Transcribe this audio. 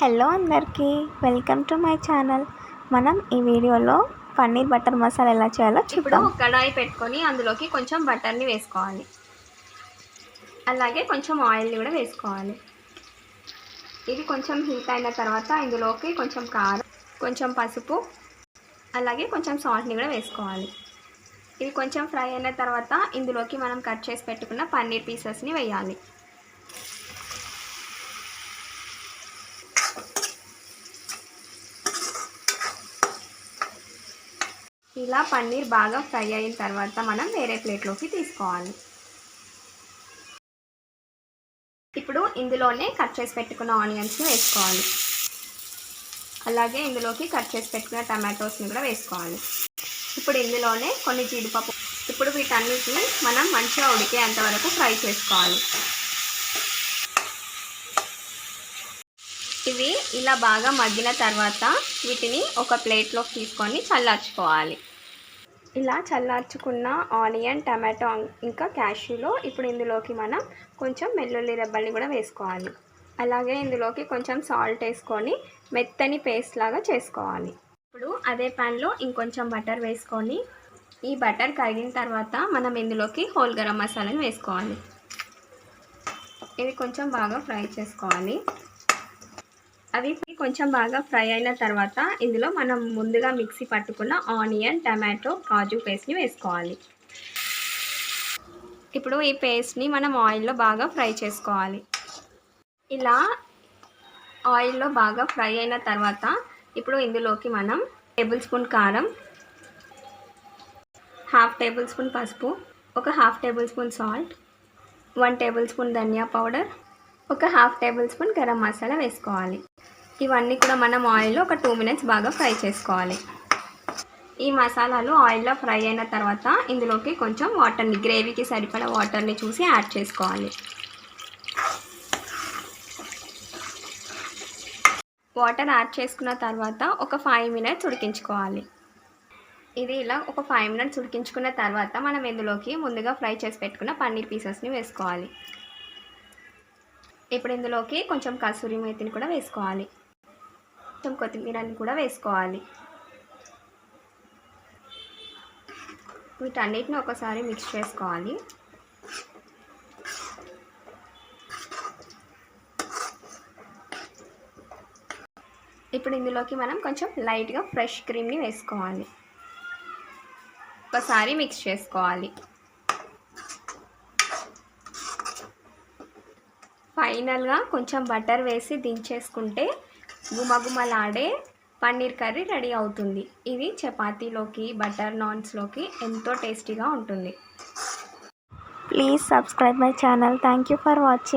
Hello అందరికీ welcome to my channel. మనం ఈ వీడియోలో పన్నీర్ బటర్ మసాలా ఎలా చేయాలో ఇప్పుడు కడాయి పెట్టుకొని అందులోకి కొంచెం బటర్ని వేసుకోవాలి. అలాగే కొంచెం ఆయిల్ని కూడా వేసుకోవాలి. ఇది కొంచెం హీట్ అయిన తర్వాత ఇందులోకి కొంచెం కారం కొంచెం పసుపు అలాగే కొంచెం సాల్ట్ని కూడా వేసుకోవాలి. ఇది కొంచెం ఫ్రై అయిన తర్వాత ఇందులోకి మనం కట్ చేసి పెట్టుకున్న పన్నీర్ పీసెస్ని వేయాలి. ఇలా పన్నీర్ బాగా ఫ్రై అయిన తర్వాత మనం వేరే ప్లేట్లోకి తీసుకోవాలి. ఇప్పుడు ఇందులోనే కట్ చేసి పెట్టుకున్న ఆనియన్స్ని వేసుకోవాలి. అలాగే ఇందులోకి కట్ చేసి పెట్టుకున్న టమాటోస్ని కూడా వేసుకోవాలి. ఇప్పుడు ఇందులోనే కొన్ని జీడిపప్పు ఇప్పుడు వీటన్నిటిని మనం మంచిగా ఉడికేంత వరకు ఫ్రై చేసుకోవాలి. ఇవి ఇలా బాగా మగ్గిన తర్వాత వీటిని ఒక ప్లేట్లోకి తీసుకొని చల్లార్చుకోవాలి. ఇలా చల్లార్చుకున్న ఆనియన్ టమాటో ఇంకా క్యాష్యూలో ఇప్పుడు ఇందులోకి మనం కొంచెం వెల్లుల్లి రెబ్బల్ని కూడా వేసుకోవాలి. అలాగే ఇందులోకి కొంచెం సాల్ట్ వేసుకొని మెత్తని పేస్ట్ లాగా చేసుకోవాలి. ఇప్పుడు అదే ప్యాన్లో ఇంకొంచెం బటర్ వేసుకొని ఈ బటర్ కరిగిన తర్వాత మనం ఇందులోకి హోల్ గరం మసాలాని వేసుకోవాలి. ఇది కొంచెం బాగా ఫ్రై చేసుకోవాలి. అవి కొంచెం బాగా ఫ్రై అయిన తర్వాత ఇందులో మనం ముందుగా మిక్సీ పట్టుకున్న ఆనియన్ టమాటో కాజు పేస్ట్ని వేసుకోవాలి. ఇప్పుడు ఈ పేస్ట్ని మనం ఆయిల్లో బాగా ఫ్రై చేసుకోవాలి. ఇలా ఆయిల్లో బాగా ఫ్రై అయిన తర్వాత ఇప్పుడు ఇందులోకి మనం టేబుల్ స్పూన్ కారం హాఫ్ టేబుల్ స్పూన్ పసుపు ఒక half tablespoon salt one tablespoon ధనియా పౌడర్ ఒక half table spoon garam masala వేసుకోవాలి. ఇవన్నీ కూడా మనం ఆయిల్లో ఒక టూ మినిట్స్ బాగా ఫ్రై చేసుకోవాలి. ఈ మసాలాలు ఆయిల్లో ఫ్రై అయిన తర్వాత ఇందులోకి కొంచెం వాటర్ని గ్రేవీకి సరిపడా వాటర్ని చూసి యాడ్ చేసుకోవాలి. వాటర్ యాడ్ చేసుకున్న తర్వాత ఒక ఫైవ్ మినిట్స్ ఉడికించుకోవాలి. ఇది ఇలా ఒక ఫైవ్ మినిట్స్ ఉడికించుకున్న తర్వాత మనం ఇందులోకి ముందుగా ఫ్రై చేసి పెట్టుకున్న పన్నీర్ పీసెస్ని వేసుకోవాలి. ఇప్పుడు ఇందులోకి కొంచెం కసూరి మేతిని కూడా వేసుకోవాలి. కొంచెం కొత్తిమీరని కూడా వేసుకోవాలి. వీటన్నిటిని ఒకసారి మిక్స్ చేసుకోవాలి. ఇప్పుడు ఇందులోకి మనం కొంచెం లైట్గా ఫ్రెష్ క్రీమ్ని వేసుకోవాలి. ఒకసారి మిక్స్ చేసుకోవాలి. ఫైనల్గా కొంచెం బటర్ వేసి దించేసుకుంటే గుమగుమలాడే పన్నీర్ కర్రీ రెడీ అవుతుంది. ఇది చపాతీలోకి బటర్ నాన్స్లోకి ఎంతో టేస్టీగా ఉంటుంది. Please subscribe my channel. Thank you for watching.